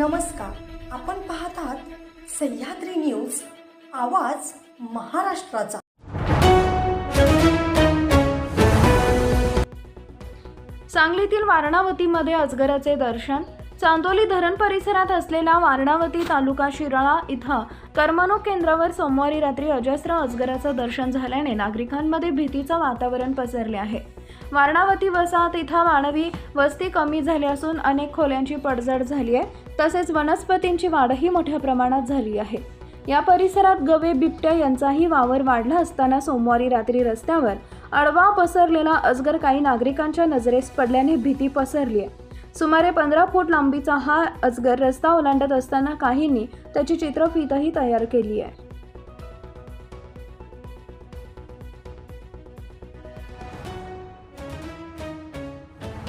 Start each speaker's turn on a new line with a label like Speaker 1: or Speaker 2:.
Speaker 1: नमस्कार. आपण पाहत आहात सह्याद्री न्यूज आवाज महाराष्ट्राचा.
Speaker 2: सांगलीतील वारणावतीमध्ये अजगराचे दर्शन चांदोली धरण परिसरात असलेला वारणावती तालुका शिराळा इथं करमणूक केंद्रावर सोमवारी रात्री अजस्र अजगराचं दर्शन झाल्याने नागरिकांमध्ये भीतीचं वातावरण पसरले आहे. वारणावती वसाहत इथं मानवी वस्ती कमी झाली असून अनेक खोल्यांची पडझड झाली आहे. तसेच वनस्पतींची वाढही मोठ्या प्रमाणात झाली आहे. या परिसरात गवे बिबट्या यांचाही वावर वाढला असताना सोमवारी रात्री रस्त्यावर अडवा पसरलेला अजगर काही नागरिकांच्या नजरेस पडल्याने भीती पसरली आहे. सुमारे पंधरा फूट लांबीचा हा अजगर रस्ता ओलांडत असताना काहींनी त्याची चित्रफीतही तयार केली आहे.